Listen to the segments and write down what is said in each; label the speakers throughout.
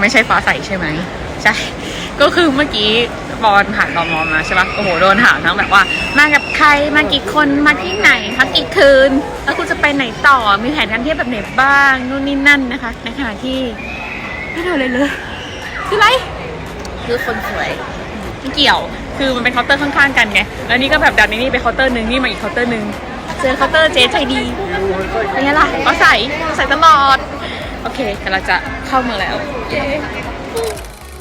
Speaker 1: ไม่ใช่ฟ้าใสใช่ไหมใช่ ก็คือเมื่อกี้บอลผ่านตอมอมาใช่ปะโอ้โหโดนถามทั้งแบบว่า มากับใครมากี่คนมาที่ไหนพักกี่คืน แล้วคุณจะไปไหนต่อมีแผนการเที่ยวแบบไหนบ้างนู่นนี่นั่นนะคะในขณะที่ไม่ทำอะไรเลยคืออะไรคือคนสวยไม่เกี่ยว คือมันเป็นเคาน์เตอร์ข้างๆกันไง แล้วนี่ก็แบบดันนี่ไปเคาน์เตอร์หนึ่งนี่มาอีกเคาน์เตอร์หนึ่งเจอเคาน์เตอร์เจ๊ใจดีเป็นไงล่ะก็ใส่ใส่ตลอด โอเคกำลังจะเข้าเมืองแล้วเย้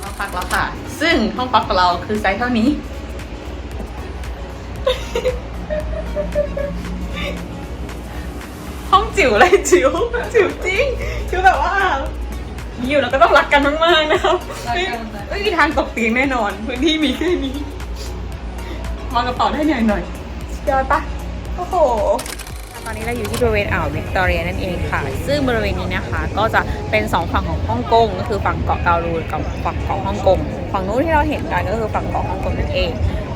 Speaker 1: ห้องพักแล้วค่ะ ซึ่งห้องพักของเราคือไซส์เท่านี้ ห้องจิ๋วอะไรจิ๋วจิ๋วจริงคือแบบว่าอยู่แล้วก็ต้องรักกันมากๆนะครับไม่ไม่มีทางตกเตียงแน่นอนพื้นที่มีแค่นี้วางกระเป๋าได้หน่อยหน่อยสุดยอดปะโอ้โหต อนนี้เราอยู่ที่บริเวณอ่าววิกตอเรียนั่นเองค่ะ ซึ่งบริเวณนี้นะคะก็จะเป็นสองฝั่งของฮ่องกงก็คือฝั่งเกาะเกาลูกับฝั่งเกาะฮ่องกงฝั่งนู้นที่เราเห็นกันก็คือฝั่งเกาะฮ่องกงนั่นเอง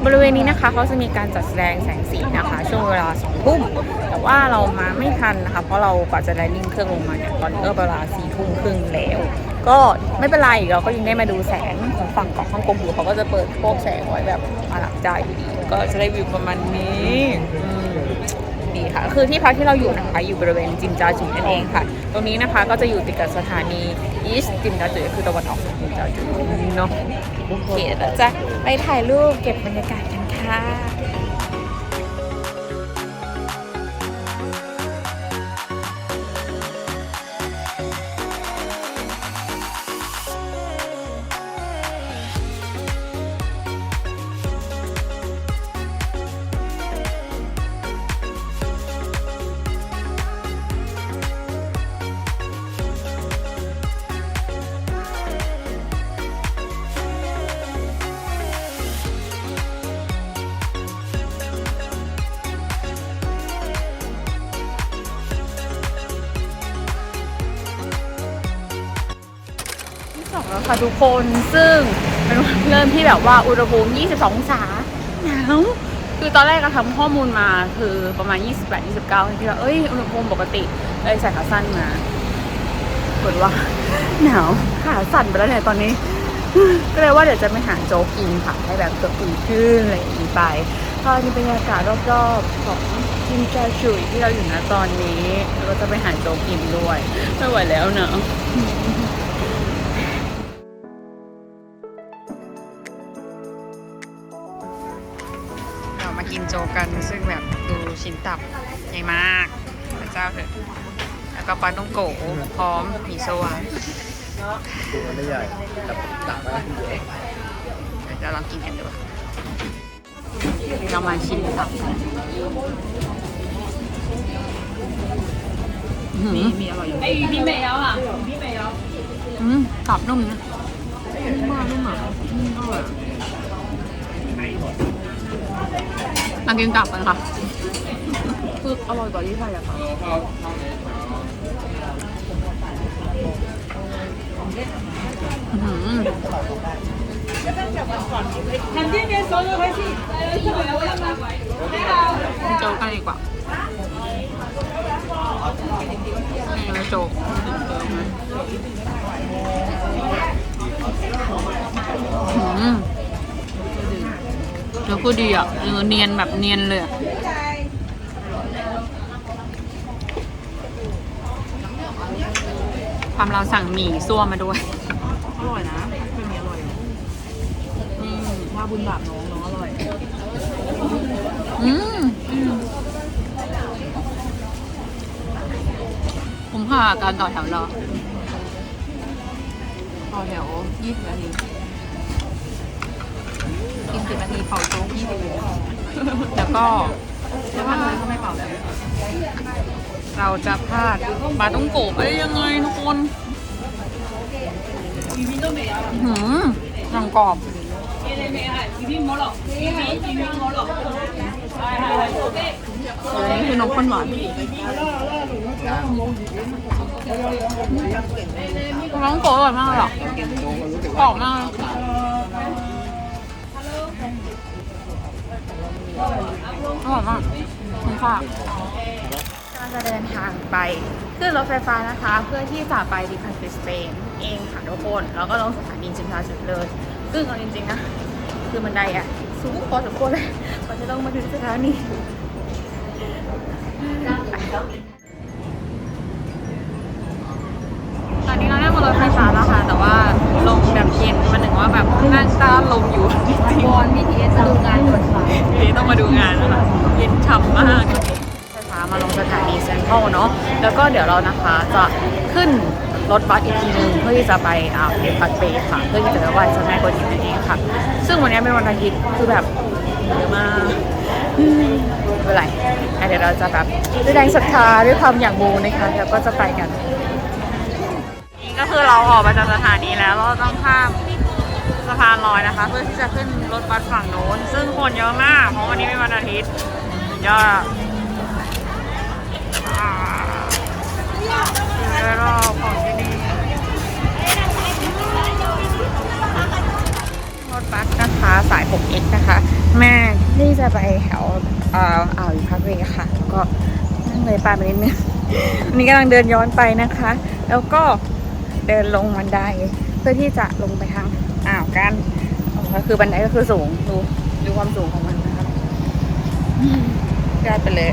Speaker 1: บริเวณนี้นะคะเขาจะมีการจัดแสดงแสงสีนะคะ ช่วงเวลาสองทุ่มแต่ว่าเรามาไม่ทันนะคะเพราะเรากว่าจะได้ลิงเครื่องลงมาเนี่ยตอนนี้ก็เวลาสี่ทุ่มครึ่งแล้ว ก็ไม่เป็นไรเราก็ยังได้มาดูแสงของฝั่งเกาะฮ่องกงอยู่เขาก็จะเปิดพวกแสงไว้แบบอลังใจดีก็จะได้วิวประมาณนี้ ค่ะ คือที่พักที่เราอยู่นะคะอยู่บริเวณจิมจาจุนั่นเองค่ะ ตรงนี้นะคะก็จะอยู่ติดกับสถานีอีสจิมจาจุคือตะวันออกของจิมจาจุเนาะโอเคแล้วจะไปถ่ายรูปเก็บบรรยากาศกันค่ะ ค่ะทุกคนซึ่งเป็นวันเริ่มที่แบบว่าอุณหภูมิ 22 องศาหนาวคือตอนแรกเราทำข้อมูลมาคือประมาณ 28 29ที่ว่าเอ้ยอุณหภูมิปกติเลยใส่ขาสั้นมาปรากฏว่า หนาวขาสั่นไปแล้วเนี่ยตอนนี้ ก็เลยว่าเดี๋ยวจะไปหาโจ๊กกินค่ะให้แบบตัวอุ่นขึ้นอะไรอย่างนี้ไปก็นี่บรรยากาศรอบๆของจิมจาชุยที่เราอยู่นะตอนนี้แล้วก็จะไปหาโจ๊กกินด้วยไม่ไหวแล้วเนอะ โจกันซึ่งแบบดูชิ้นตับใหญ่มากพระเจ้าเถอะแล้วก็ปลาต้องโกพร้อมหมี่โซะ
Speaker 2: ตัวไม่ใหญ่ตับตับไม่ใหญ่
Speaker 1: เดี๋ยวจะลองกินกันดูเรามาชิมตับมีมีอร่อยอยู่
Speaker 3: ไอ้มีเมย์อะมีเมย์
Speaker 1: อืมตับนุ่มนะนุ่มมากนุ่มอะอร่าย มากินกลับกันค่ะ คืออร่อยกว่าที่ไทยอะค่ะน้ำจิ้ม
Speaker 3: เป็นโซโล่
Speaker 1: ไว้สิโจ๊กกันดีกว่าโจ๊กอืม เดี๋ยวก็ดีอะเนื้อเนียนแบบเนียนเลยอะความเราสั่งหมี่ซั่วมาด้วย
Speaker 3: อร่อยนะเป็นมีอร่อย
Speaker 1: อืม
Speaker 3: ว่าบุญบาปน้องน้องอร่อย
Speaker 1: อืมคุ้มค่ากับการต่อแถวรอ
Speaker 3: ต่อแถวยี่สิบนาที กินสิบนาทีเป่าโจ๊กยี่สิ
Speaker 1: แล้วก็
Speaker 3: แล้วพักเลยก็ไม่เป่าแล้ว
Speaker 1: เราจะพลาดปาต้องโกะไปยังไงทุกคนหืมหนังกรอบนี่คือนมข้นหวานน้องโกะอร่อยมากหรอกกรอบมาก อร่อยมากคุณค่ะกำลังจะเดินทางไปขึ้นรถไฟฟ้านะคะ เพื่อที่จะไปดิพันสเปนเองค่ะทุกคน แล้วก็ลงสถานีจิมทาจุดเลยซึ่งเอาจริงๆนะ คือบันไดอะสูงพอสมควรเลยกว่าจะต้องมาถึงสถานี ตอนนี้เรานั่งบนรถไฟฟ้าแล้วค่ะ แต่ว่าลมแบบเย็นมันถึง ว่าแบบนั่งต้านลมอยู่จริง
Speaker 3: วอนบีทีเอสจะดูงานด่วนค่ะ
Speaker 1: ๆทีนี้ต้องมาดูงานนะคะเย็นฉ่ำมากไฟฟ้ามาลงสถานีเซ็นทรัลเนาะแล้วก็เดี๋ยวเรานะคะจะขึ้นรถบัสอีกทีหนึงเพื่อที่จะไปอ่าเดพัทเบย์ค่ะ เพื่อที่จะไปไหว้เจ้าแม่กวนอิมนั่นเองค่ะ ซึ่งวันนี้เป็นวันอาทิตย์คือแบบเยอะมากอืมไม่เป็นไรอะเดี๋ยวเราจะแบบด้วยแรงศรัทธาด้วยความอยากมูนะคะแล้วก็จะไปกัน นี่ก็คือเราออกมาจากสถานีแล้วเราต้องข้าม สะพานลอยนะคะ เพื่อที่จะขึ้นรถบัสฝั่งโน้น ซึ่งคนเยอะมาก เพราะวันนี้เป็นวันอาทิตย์ยอดอ่าคือรอบของที่นี่รถบัสนะคะสาย 6X นะคะแม่ที่จะไปแถวอ่ออ่าวอิพักเวค่ะแล้วก็นั่งเลยปลาไปนิดนึงอันนี้กำลังเดินย้อนไปนะคะ แล้วก็เดินลงบันไดเพื่อที่จะลงไปทาง กันอ๋อก็คือบันไดก็คือสูงดูดูความสูงของมันนะคะอืมยอดไปเลย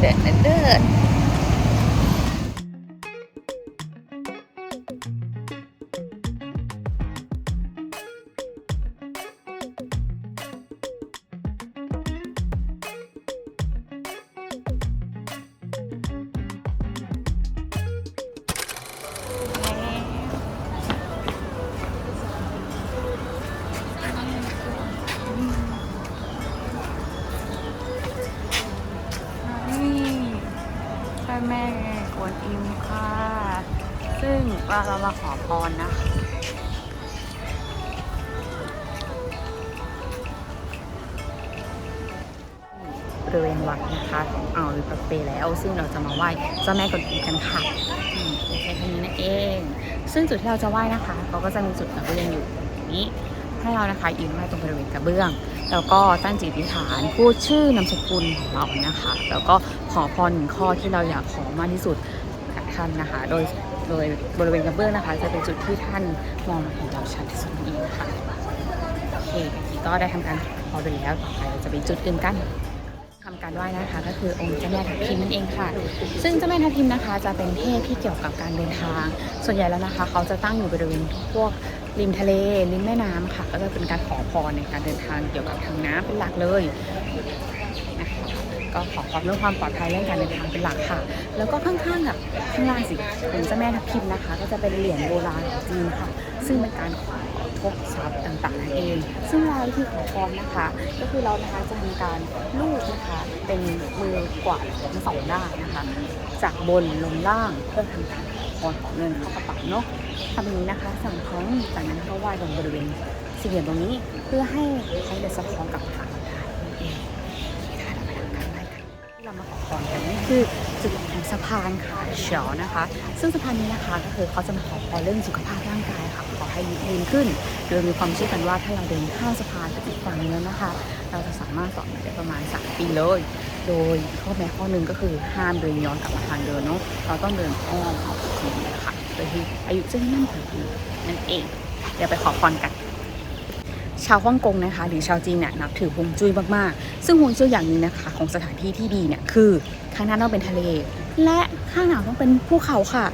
Speaker 1: เดินเดินเดิ เราเรามาขอพรนะคะบริเวณวัดนะคะของอ่าวลิปเปแล้ว ซึ่งเราจะมาไหว้เจ้าแม่กวนอิมกันค่ะอืมไม่ใช่แค่นี้นั่นเอง ซึ่งจุดที่เราจะไหว้นะคะเขาก็จะมีจุดกระเบื้องอยู่อย่างนี้ให้เรานะคะยืนไหว้ตรงบริเวณกระเบื้อง แล้วก็ตั้งจิตอธิษฐานพูดชื่อนามสกุลของเรานะคะ แล้วก็ขอพรหนึ่งข้อที่เราอยากขอมากที่สุดกับท่านนะคะ โดย โดยบริเวณกระเบื้องนะคะ จะเป็นจุดที่ท่านมองเห็นเราชัดที่สุดนั่นเองนะคะโอเคก็ได้ทำการขอไปแล้วต่อไปเราจะไปจุดอื่นกันทำการไหว้นะคะก็คือองค์เจ้าแม่ทับทิมนั่นเองค่ะ ซึ่งเจ้าแม่ทับทิมนะคะ จะเป็นเทพที่เกี่ยวกับการเดินทาง ส่วนใหญ่แล้วนะคะ เขาจะตั้งอยู่บริเวณพวกริมทะเลริมแม่น้ำค่ะ ก็จะเป็นการขอพรในการเดินทางเกี่ยวกับทางน้ำเป็นหลักเลย ก็ขอพรเรื่องความปลอดภัยเรื่องการเดินทางเป็นหลักค่ะ แล้วก็ข้างๆกับข้างล่างสิองค์เจ้าแม่ทับทิมนะคะ ก็จะเป็นเหรียญโบราณของจีนค่ะ ซึ่งเป็นการขอพบทรัพย์ต่างๆนั่นเอง ซึ่งเวลาวิธีขอพรนะคะ ก็คือเรานะคะจะทำการลูบนะคะ เป็นมือกวาดทั้งสองด้านนะคะ จากบนลงล่างเพื่อทำการขอพรของเงินเข้ากระเป๋าเนาะทำอย่างนี้นะคะสั่งครั้งจากนั้นก็ไหว้ตรงบริเวณสี่เหลี่ยมตรงนี้เพื่อให้เขาได้สะท้อนกับทางเราได้นั่น ที่เรามาขอพรกันนี่คือจุดของสะพานขาเฉียวนะคะ ซึ่งสะพานนี้นะคะก็คือเขาจะมาขอพรเรื่องสุขภาพร่างกายค่ะขอให้ยืนขึ้น โดยมีความเชื่อกันว่าถ้าเราเดินข้ามสะพานไปอีกฝั่งนึงแล้วนะคะ เราจะสามารถต่อมาได้ประมาณ 3 ปีเลย โดยข้อแม้ข้อหนึ่งก็คือห้ามเดินย้อนกลับมาทางเดินเนาะเราต้องเดินอ้อมออกทีนะคะโดยที่อายุจะได้มั่นคงนั่นเองเดี๋ยวไปขอพรกัน ชาวฮ่องกงนะคะ หรือชาวจีนเนี่ยนับถือฮวงจุ้ยมากๆ ซึ่งฮวงจุ้ยอย่างหนี้นะคะของสถานที่ที่ดีเนี่ยคือข้างหน้าต้องเป็นทะเล และข้างหลังต้องเป็นภูเขาค่ะ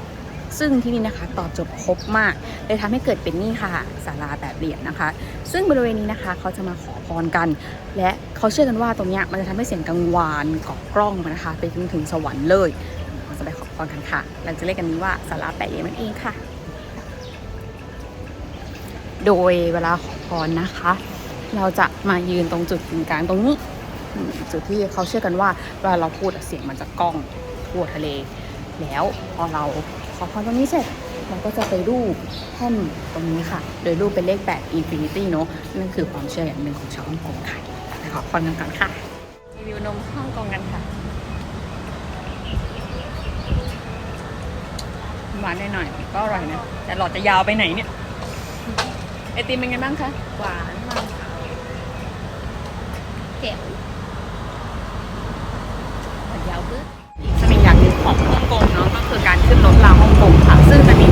Speaker 1: ซึ่งที่นี่นะคะตอบโจทย์ครบมาก เลยทำให้เกิดเป็นนี่ค่ะศาลาแบบเหรียญนะคะ ซึ่งบริเวณนี้นะคะเขาจะมาขอพรกัน และเขาเชื่อกันว่าตรงเนี้ยมันจะทำให้เสียงกังวานเกาะกล้องนะคะไปจนถึงสวรรค์เลยเราจะไปขอพรกันค่ะเราจะเรียกกันนี้ว่าศาลาแปะเหรียญนั่นเองค่ะ โดยเวลาขอพรนะคะ เราจะมายืนตรงจุดกึ่งกลางตรงนี้อืมจุดที่เขาเชื่อกันว่าเวลาเราพูดอะเสียงมันจะก้องทั่วทะเล แล้วพอเราขอพรตรงนี้เสร็จเราก็จะไปรูปแท่นตรงนี้ค่ะ โดยรูปเป็นเลข8 infinity เนอะนั่นคือความเชื่ออย่างหนึ่งของชาวฮ่องกงค่ะไปขอพรกันก่อนค่ะรีวิวนมฮ่องกงกันค่ะหวานหน่อยๆก็อร่อยนะแต่หลอดจะยาวไปไหนเนี่ย ไอติมเป็นไงบ้างคะ
Speaker 3: หวานมากค่ะ
Speaker 1: โอเค
Speaker 3: Okay. ยาวขึ้น
Speaker 1: สมิงอยากดูของฮ่องกงเนาะก็คือการขึ้นรถรางฮ่องกงค่ะ ซึ่งจะมี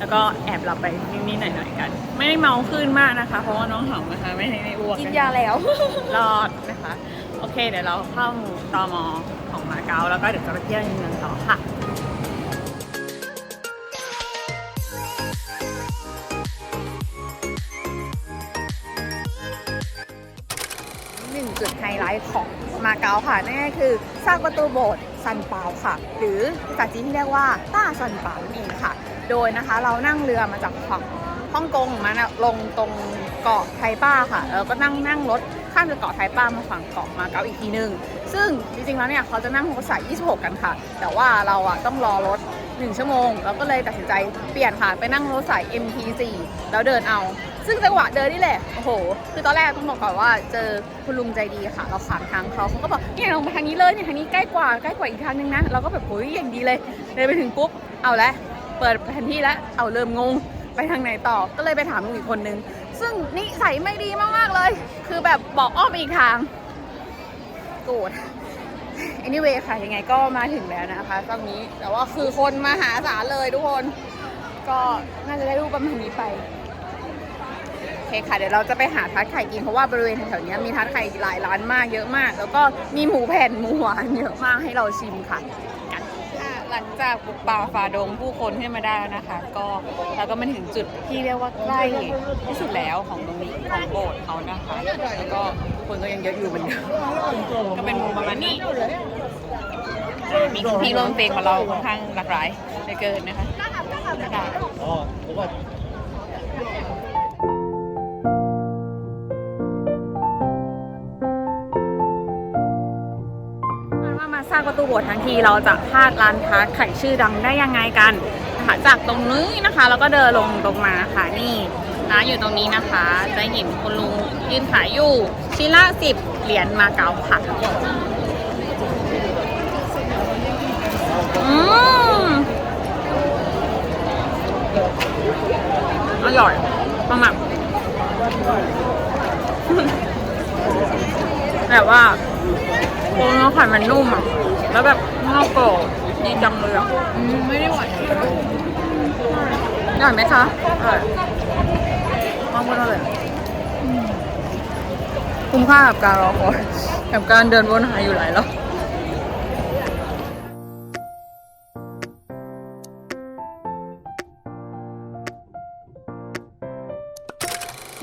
Speaker 1: แล้วก็แอบหลับไปนิดๆหน่อยๆกัน ไม่ได้เมาขึ้นมากนะคะ เพราะว่าน้องหอมนะคะไม่ได้ไม่อ้วก
Speaker 3: กิน
Speaker 1: นะคะ
Speaker 3: ยาแล้ว
Speaker 1: รอดนะคะ โอเค เดี๋ยวเราเข้าตอมอของมาเก๊าแล้วก็เดี๋ยวจะไปเที่ยวในเมืองต่อค่ะหนึ่งจุดไฮไลท์ของมาเก๊าค่ะนั่นก็คือสร้างประตูโบสถ์ ซันเปาค่ะ หรือภาษาจีนที่เรียกว่าต้าซันเปานั่นเองค่ะ โดยนะคะเรานั่งเรือมาจากฝั่งฮ่องกงมานะลงตรงเกาะไทป้าค่ะแล้วก็นั่งนั่งรถข้ามจากเกาะไทป้ามาฝั่งเกาะมาเก๊าอีกทีนึง ซึ่งจริงๆแล้วเนี่ยเขาจะนั่งรถสาย 26 กันค่ะ แต่ว่าเราอะต้องรอรถ 1 ชั่วโมง เราก็เลยตัดสินใจเปลี่ยนค่ะไปนั่งรถสาย MT4 แล้วเดินเอา ซึ่งจังหวะเดินนี่แหละ โอ้โห คือตอนแรกต้องบอกก่อนว่าเจอคุณลุงใจดีค่ะ เราขามทางเขาเขาก็บอกเนี่ยลงไปทางนี้เลยเนี่ยทางนี้ใกล้กว่าใกล้กว่าอีกทางนึงนะ เราก็แบบโอ้ยอย่างดีเลย เดินไปถึงปุ๊บ เอาละ เปิดแผนที่แล้ว เอาเริ่มงง ไปทางไหนต่อ ก็เลยไปถามลุงอีกคนนึง ซึ่งนิสัยไม่ดีมากๆเลย คือแบบบอกอ้อมไปอีกทาง โกรธ anyway ค่ะ ยังไงก็มาถึงแล้วนะคะตอนนี้ แต่ว่าคือคนมาหาศาลเลยทุกคน ก็น่าจะได้รูปประมาณนี้ไป เคค่ะ เดี๋ยวเราจะไปหาทัดไข่กิน เพราะว่าบริเวณแถวๆนี้มีทัดไข่หลายร้านมากเยอะมาก แล้วก็มีหมูแผ่นหมูหวานเยอะมากให้เราชิมค่ะกันค่ะ หลังจากบุกป่าฝ่าดงผู้คนขึ้นมาได้แล้วนะคะ ก็เราก็มาถึงจุดที่เรียกว่าใกล้ที่สุดแล้วของตรงนี้ของโบสถ์เขานะคะแล้วก็คนก็ยังเยอะอยู่เหมือนเดิมก็เป็นมุมประมาณนี้มีคุณพี่ร่วมเพลงมาเราค่อนข้างหลากหลายเหลือเกินนะคะได้
Speaker 2: อ๋า
Speaker 1: ว่ามาสร้างประตูโบสถ์ทั้งทีเราจะพลาดร้านค้าไข่ชื่อดังได้ยังไงกันค่ะจากตรงนี้นะคะแล้วก็เดินลงตรงมาค่ะนี่ร้านอยู่ตรงนี้นะคะ จะเห็นคุณลุงยืนขายอยู่ชิ้นละสิบเหรียญมาเก๊าค่ะอืมอร่อยมากๆแบบว่าโอ้เนื้อไข่มันนุ่มอะ แล้วแบบนอกกรอบดีจังเลยอะ
Speaker 3: ไม่ได้หวาน
Speaker 1: อร่อยไหมคะอร่อยมากๆเลยคุ้มค่ากับการรอคอยกับการเดินวนหาอยู่หลายรอบ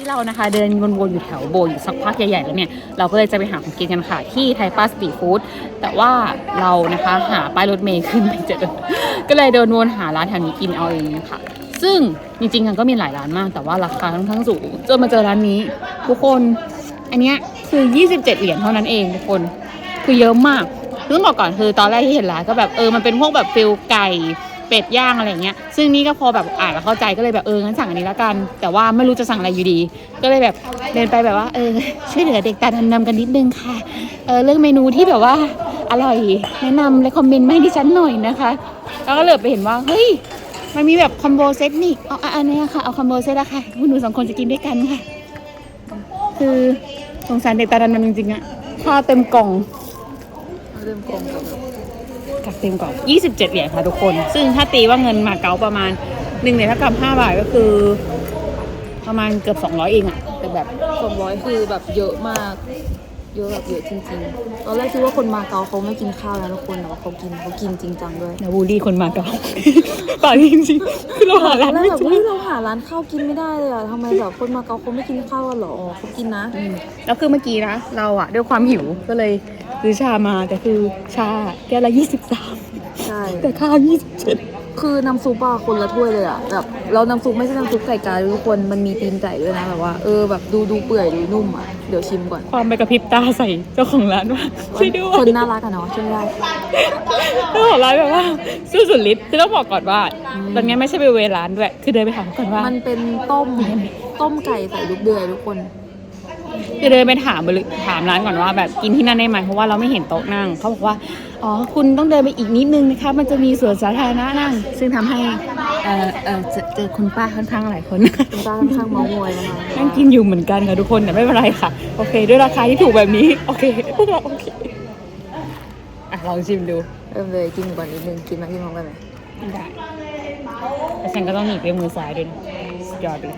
Speaker 1: เรานะคะ เดินวนๆอยู่แถวโบอยู่สักพักใหญ่ๆแล้วเนี่ย เราก็เลยจะไปหาของกินกันค่ะ ที่ไทยป้าสตรีทฟู้ดแต่ว่าเรานะคะหาป้ายรถเมย์ขึ้นไม่เจอ ก็เลยเดินวนหาร้านแถวนี้กินเอาเองค่ะ ซึ่งจริงๆมันก็มีหลายร้านมาก แต่ว่าราคาค่อนข้างสูงจนมาเจอร้านนี้ ทุกคนอันเนี้ยคือ 27 เหรียญเท่านั้นเองทุกคนคือเยอะมากต้องบอกก่อนคือตอนแรกที่เห็นร้านก็แบบเออมันเป็นพวกแบบฟิลไก่ เป็ดย่างอะไรเงี้ย ซึ่งนี่ก็พอแบบอ่านแล้วเข้าใจก็เลยแบบเอองั้นสั่งอันนี้ละกัน แต่ว่าไม่รู้จะสั่งอะไรอยู่ดี ก็เลยแบบเดินไปแบบว่าเออช่วยเหลือเด็กตาดำๆกันนิดนึงค่ะ เออเรื่องเมนูที่แบบว่าอร่อยแนะนำเลยคอมเมนต์มาให้ดิฉันหน่อยนะคะ แล้วก็เหลือไปเห็นว่าเฮ้ยมันมีแบบคอมโบเซตนี่เอาอันนี้ค่ะเอาคอมโบเซตอะค่ะพวกหนูสองคนจะกินด้วยกันค่ะ คือสงสารเด็กตาดำๆจริงๆอะข้าวเต็มกล่องข้าเต็มกล่อง จัดเต็มก่อน 27 เหรียญค่ะทุกคน ซึ่งถ้าตีว่าเงินมาเก๊าประมาณ1เหรียญเท่ากับ 5 บาทก็คือ ประมาณเกือบ 200 เองอะแต่แบบ
Speaker 3: สองร้อยคือแบบเยอะมาก เยอะแบบเยอะจริงๆ ตอนแรกคิดว่าคนมาเก๊าเขาไม่กินข้าวนะทุกคนแต่ว่าเขากินเขากินจริงจังด้วย
Speaker 1: นาบูลลี่คนมาเก๊าป่าจริงๆคือเราหา
Speaker 3: ตอ
Speaker 1: ร้านน
Speaker 3: แรก
Speaker 1: ไม่
Speaker 3: แบบ
Speaker 1: เจอ
Speaker 3: เฮ้ยเราหาร้านข้าวกินไม่ได้เลยอะทำไมแบบคนมาเก๊าเขาไม่กินข้าวกันเหรออ๋อเขากินนะ
Speaker 1: อืมแล้วคือเมื่อกี้นะเราอะด้วยความหิวก็เลยซื้อชามาแต่คือชาแก้วละ23
Speaker 3: ใช่
Speaker 1: แต่ข้าว27
Speaker 3: คือน้ำซุปอะคนละถ้วยเลยอะแบบแล้วน้ำซุปไม่ใช่น้ำซุปไก่กาทุกคนมันมีตีนไก่ด้วยนะแบบว่าเออแบบดูดูเปื่อยดูนุ่มอะ เดี๋ยวชิมก่อน
Speaker 1: ความไปกระพริบตาใส่เจ้าของร้านว่าช่วยด้วย
Speaker 3: คนน่ารักอะเนาะช่วยไม่ได้
Speaker 1: เจ้าของร้านแบบว่าสู้สุดฤทธิ์คือต้องบอกก่อนว่าตอนนี้ไม่ใช่ไปเวรร้านด้วย คือเดินไปถามก่อนว่า
Speaker 3: มันเป็นต้มต้มไก่ใส่ลูกเดือยทุกคน
Speaker 1: คือเดินไปถามบริถามร้านก่อนว่า แบบกินที่นั่นได้ไหมเพราะว่าเราไม่เห็นโต๊ะนั่งเขาบอกว่า อ๋อ คุณต้องเดินไปอีกนิดนึงนะคะ มันจะมีสวนสาธารณะนั่ง ซึ่งทำให้ เออเออเจอเจอคุณป้าค่อนข้างหลายคน
Speaker 3: คุณป้าค่อนข้างเมามอยนะคะ
Speaker 1: นั่งกินอยู่เหมือนกันค่ะทุกคนแต่ไม่เป็นไรค่ะ โอเค ด้วยราคาที่ถูกแบบนี้ โอเคพวกเราโอเค อะ ลองชิมดู
Speaker 3: เริ่มเลยกินหมูก่อนนิดนึงกินมากินพร้อมกันไหม
Speaker 1: ได้แต่ฉันก็ต้องหนีบด้วยมือซ้ายด้วยนะสุดยอดดู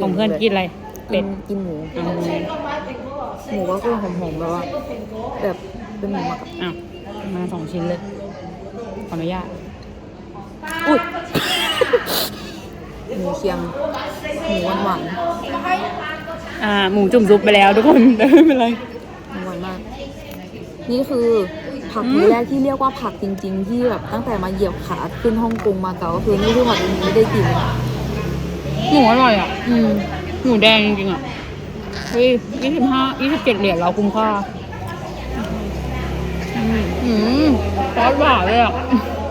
Speaker 1: ผมเพื่อนกินอะไร
Speaker 3: เป็
Speaker 1: เป็
Speaker 3: ด
Speaker 1: ด
Speaker 3: กินหมู
Speaker 1: อืม
Speaker 3: หมูก็คือหอมๆแล้วอะแบบ เป็นหมูหมักอะ
Speaker 1: อะมาสองชิ้นเลย ขออนุญาต อุ้ย
Speaker 3: หมูเคียง หมูหวาน
Speaker 1: อ่า หมูจุ่มซุปไปแล้วทุกคนแต่ไม่เป็นไร
Speaker 3: ๆหมูหวานมาก นี่คือผัก
Speaker 1: อืม
Speaker 3: มื้อแรกที่เรียกว่าผักจริง ๆ ที่แบบตั้งแต่มาเหยียบขาขึ้นฮ่องกงมาเก๊าก็คือนี่คือผักจริงๆไม่ได้กิน
Speaker 1: หมูอร่อยอะ
Speaker 3: อืม
Speaker 1: หมูแดงจริงๆอะ เฮ้ยยี่สิบห้ายี่สิบเจ็ดเหรียญเราคุ้มค่า อืมซอสหวานเลยอะ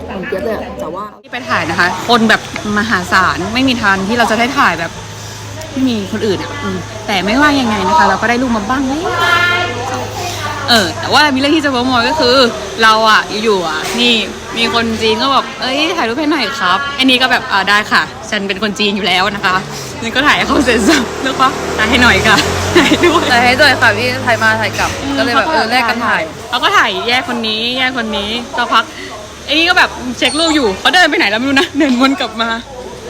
Speaker 3: หอมเจี๊ยบเลยอะแต่ว่า
Speaker 1: ที่ไปถ่ายนะคะ คนแบบมหาศาลไม่มีทางที่เราจะได้ถ่ายแบบไม่มีคนอื่นอะอืมแต่ไม่ว่ายังไงนะคะ เราก็ได้รูปมาบ้างเลยเออ แต่ว่ามีเรื่องที่จะโปรโมทก็คือ เราอะอยู่ๆอะนี่มีคนจีนก็บอกเอ้ยถ่ายรูปให้หน่อยครับ อันนี้ก็แบบอ่าได้ค่ะ ฉันเป็นคนจีนอยู่แล้วนะคะ นี่ก็ถ่ายให้เขาเสร็จสับแล้วก็ถ่ายให้หน่อยค่ะถ่ายด้วย
Speaker 3: ถ่ายให้ด้วยค่ะพี่ถ่ายมาถ่ายกลับ ก็เลยแบบเออแลกกันถ่าย
Speaker 1: เขาก็ถ่ายแยกคนนี้แยกคนนี้สักพักไอ้นี่ก็แบบเช็ครูปอยู่เขาเดินไปไหนแล้วไม่รู้นะเดินวนกลับมา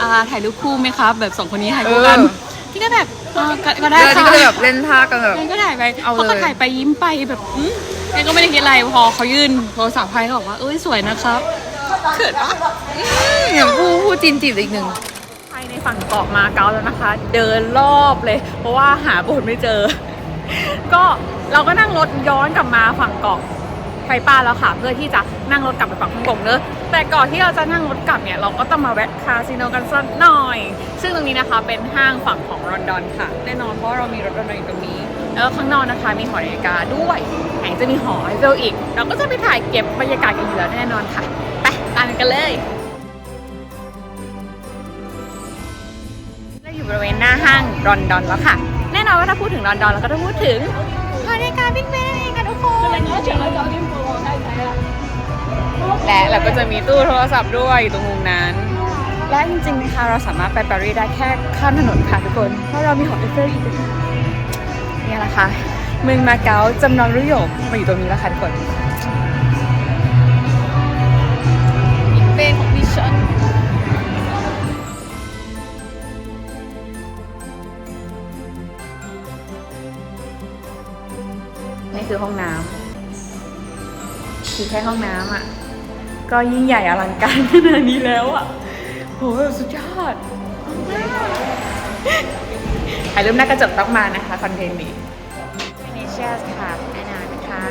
Speaker 1: อ่าถ่ายรูปคู่ไหมครับ แบบสองคนนี้ถ่ายคู่กัน
Speaker 3: เออ
Speaker 1: พี่ก็แบบอ่าก็ก็ได้
Speaker 3: เดิน
Speaker 1: ค่ะ
Speaker 3: นี่ก็เลยแบบเล่นท่ากันแบบ
Speaker 1: แกก็ถ่ายไป
Speaker 3: เอาเลย
Speaker 1: เขาก็ถ่ายไปยิ้มไปแบบอืมแกก็ไม่ได้คิดอะไรพอเขายื่นโทรศัพท์ให้ก็บอกว่าเอ้ยสวยนะครับเขินปะ
Speaker 3: อย่างผู้ผู้จีนจีบอีกหนึ่ง
Speaker 1: ไปใน ฝั่งเกาะมาเก๊าแล้วนะคะ เดินรอบเลย เพราะว่าหาโบสถ์ไม่เจอ ก็เราก็นั่งรถย้อนกลับมาฝั่งเกาะไทป้าแล้วค่ะ เพื่อที่จะนั่งรถกลับไปฝั่งฮ่องกงเนอะแต่ก่อนที่เราจะนั่งรถกลับเนี่ยเราก็ต้องมาแวะคาสิโนกันสักหน่อย ซึ่งตรงนี้นะคะเป็นห้างฝั่งของลอนดอนค่ะ แน่นอนเพราะเรามีรถลอนดอนอยู่ตรงนี้ แล้วข้างนอกนะคะมีหอนาฬิกาด้วยแถมจะมีหอไอเฟลอีก เราก็จะไปถ่ายเก็บบรรยากาศกันอยู่แล้วแน่นอนค่ะ ไปตามกันเลย น้าห้างลอนดอนแล้วค่ะ แน่นอนว่าถ้าพูดถึงลอนดอนเราก็ต้องพูดถึงหอนาฬิกาบิ๊กเบนนั่นเองค่ะทุกคนและเราก็จะมีตู้โทรศัพท์ด้วยอยู่ตรงมุมนั้น และจริงๆนะคะเราสามารถไปปารีสได้แค่ข้ามถนนค่ะทุกคน เพราะเรามีหอไอเฟลอีกต่างหากเนี่ยแหละค่ะเมืองมาเก๊าจำลองรุโยกมาอยู่ตรงนี้แล้วค่ะทุกคน คือห้องน้ำคือแค่ห้องน้ำอะ ก็ยิ่งใหญ่อลังการขนาดนี้แล้วอะโหสุดยอดถ่ายรูปหน้ากระจกต้องมานะคะคอนเทนต์นี้เนเชียสค่ะแน่นอนนะคะ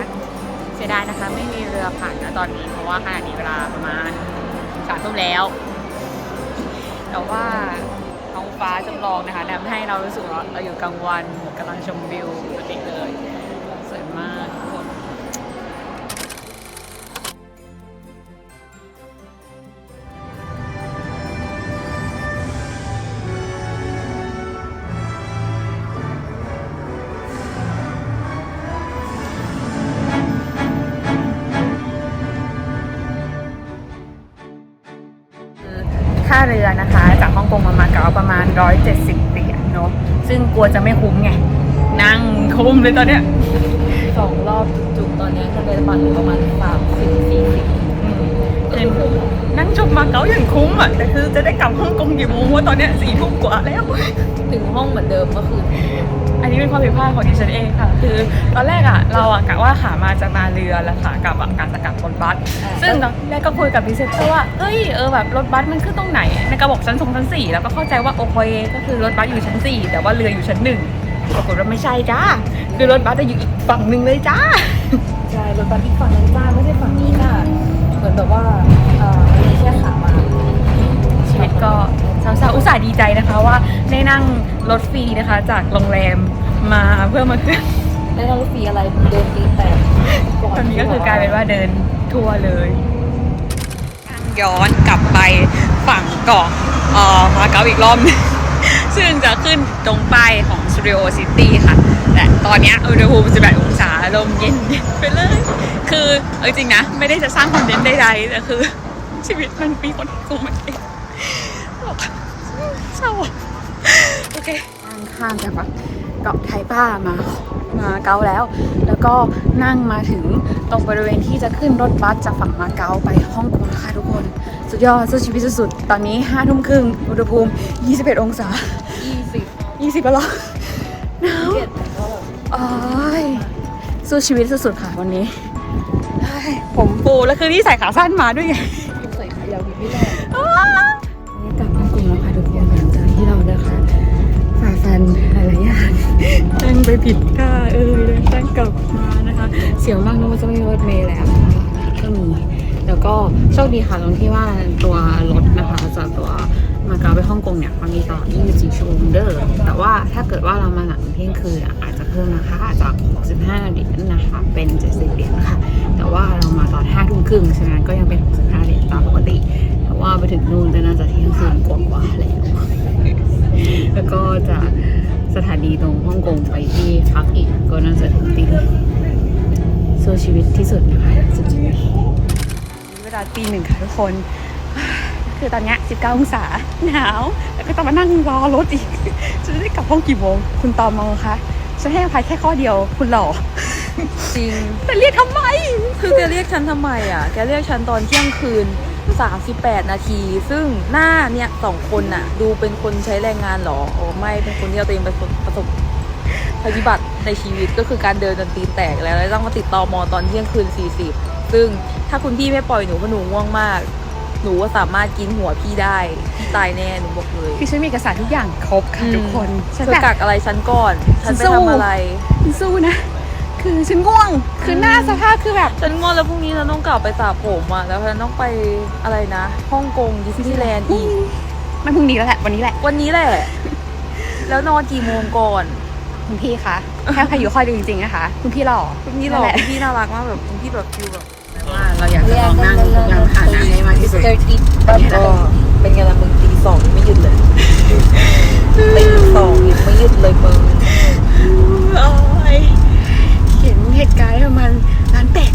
Speaker 1: เสียดายนะคะ ไม่มีเรือผ่านนะตอนนี้ เพราะว่าขณะนี้เวลาประมาณสามทุ่มแล้ว แต่ว่าท้องฟ้าจำลองนะคะทำให้เรารู้สึกว่าเราอยู่กลางวันกำลังชมวิวปกติเลย ค่าเรือนะคะ จากฮ่องกงมามาเก๊าประมาณ 170เหรียญเนาะซึ่งกลัวจะไม่คุ้มไง นั่งคุ้มเลยตอนเนี้ย
Speaker 3: สองรอบจุกๆตอนเนี้ยคะแนนบัตรอยู่ประมาณสามสิบสี่สิบ
Speaker 1: เห็นนั่งชมมาเก๊าอย่างคุ้มอะแต่คือจะได้กลับฮ่องกงกี่โมงวะตอนเนี้ยสี่ทุ่มกว่าแล้ว
Speaker 3: ถึงห้องเหมือนเดิมก็คือ
Speaker 1: อันนี้เป็นความผิดพลาดของดิฉันเองค่ะ คือตอนแรกอะเราอะกะว่าขามาจากนาเรือแล้วขากลับอะการจะกลับรถบัส
Speaker 3: อ่า
Speaker 1: ซึ่งตอนแรกก็คุยกับพรีเซนเตอร์ว่าเอ้ยเออแบบรถบัสมันขึ้นตรงไหนในกระบอกชั้นสองชั้นสี่แล้วก็เข้าใจว่าโอเคก็คือรถบัสอยู่ชั้นสี่แต่ว่าเรืออยู่ชั้นหนึ่งปรากฏว่าไม่ใช่จ้าคือรถบัสจะอยู่อีกฝั่งหนึ่งเลยจ้า
Speaker 3: ใช่รถบัสอีกฝั่งนั้นจ้าไม่ใช่ฝั่งนี้ค่ะเหมือนแบบว่า
Speaker 1: นั่งรถฟรีนะคะ จากโรงแรมมาเพื่อมาขึ้น
Speaker 3: ได้นั่งรถฟรีอะไรเดินตีแตก
Speaker 1: ตอนนี้ก็คือกลายเป็นว่าเดินทั่วเลยย้อนกลับไปฝั่งเกาะเอ่อมาเก๊าอีกรอบหนึงซึ่งจะขึ้นตรงป้ายของ Studio City ค่ะ แต่ตอนเนี้ยอุณหภูมิ18องศาลมเย็นๆไปเลย คือเอาจริงๆนะ ไม่ได้จะสร้างคอนเทนต์ใดๆแต่คือ ชีวิตมันมีคนกูมันเองเศร้า อะโอเคข้ามจากเกาะไทป้ามามาเก๊าแล้ว แล้วก็นั่งมาถึงตรงบริเวณที่จะขึ้นรถบัสจากฝั่งมาเก๊าไปฮ่องกงค่ะทุกคน สุดยอดสู้ชีวิตสุดๆตอนนี้ห้าทุ่มครึ่งอุณหภูมิ 21 องศา
Speaker 3: ยี่สิบ
Speaker 1: 20แล้วเหรอหนาว
Speaker 3: เจ็ดก็แบบ
Speaker 1: โอ้ยสู้ชีวิตสุดๆค่ะวันนี้เฮ้ยผมฟูแล้วคือนี่ใส่ขาสั้นมาด้วยไง
Speaker 3: ใส่ขายาวผิดไม่ได้
Speaker 1: ไปผิดท่าเออเลยตั้งกลับมานะคะ เสียวมากนึกว่าจะไม่มีรถเมล์แล้วก็มีแล้วก็โชคดีค่ะตรงที่ว่าตัวรถนะคะจากตัวมาเก๊าไปฮ่องกงเนี่ยมันมีตลอด24ชั่วโมงเด้อแต่ว่าถ้าเกิดว่าเรามาหลังเที่ยงคืนอะอาจจะเพิ่มราคาจาก 65เหรียญนะคะ เป็น 70เหรียญค่ะ แต่ว่าเรามาตอน5ทุ่มครึ่งฉะนั้นก็ยังเป็น 65เหรียญตามปกติ แต่ว่าไปถึงนู่นก็น่าจะเที่ยงคืนกว่าๆแล้วแล้วก็จาก สถานีตรงฮ่องกงไปที่พักอีกก็น่าจะถึงตีหนึ่งสู้ชีวิตที่สุดนะคะสุดชีวิตเวลาตีหนึ่งค่ะทุกคน คือตอนเนี้ย19 องศาหนาว แล้วก็ต้องมานั่งรอรถอีกจะได้กลับห้องกี่โมงคุณตอมองคะฉันให้อภัยแค่ข้อเดียวคุณหล่อ
Speaker 3: จริง
Speaker 1: แต่เรียกทำไม
Speaker 3: คือแกเรียกฉันทำไมอะ แกเรียกฉันตอนเที่ยงคืน 38 นาที ซึ่งหน้าเนี่ยสองคนน่ะ ดูเป็นคนใช้แรงงานเหรออ๋อไม่เป็นคนที่เอาตัวเองไปประสบภัยพิบัติในชีวิตก็คือการเดินจนตีนแตกแล้วแล้วต้องมาติดต่อมอตอนเที่ยงคืน 40 ซึ่งถ้าคุณพี่ไม่ปล่อยหนูเพราะหนูง่วงมาก หนูว่าสามารถกินหัวพี่ได้พี่ตายแน่หนูบอกเลย
Speaker 1: คือฉันมีเอกสารทุกอย่างครบค่ะทุกคนฉัน
Speaker 3: เธอ
Speaker 1: แบบ
Speaker 3: กักอะไรฉันก่อน ฉันไป
Speaker 1: สู้
Speaker 3: ทำอะไร
Speaker 1: สู้นะ คือฉันง่วง คือหน้าสภาพคือแบบ
Speaker 3: ฉันง่วงแล้วพรุ่งนี้ฉันต้องกลับไปสระผมอะแล้วฉันต้องไปอะไรนะฮ่องกงดิสนีย์แลนด์อีก
Speaker 1: ไม่พรุ่งนี้แล้วแหละ วันนี้แหละ
Speaker 3: วันนี้แหละ แล้วนอนกี่โมงก่อน
Speaker 1: คุณพี่คะแค่พายุคอยดูจริงๆนะคะคุณพี่หล่อ
Speaker 3: คุณพี่หล่อคุณพี่น่ารักมากแบบคุณพี่แบบฟิลแบบ
Speaker 1: ว่าเราอยากจะลองนั่งลานผ่านนั่งให้มากที่สุดแล้ว
Speaker 3: ก็เป็นไงล่ะมึงตีสองไม่หยุดเลย
Speaker 1: ตีสอง
Speaker 3: ไม่หยุดเลยมึง
Speaker 1: เผ็ดไก่ประมาณร้านแปด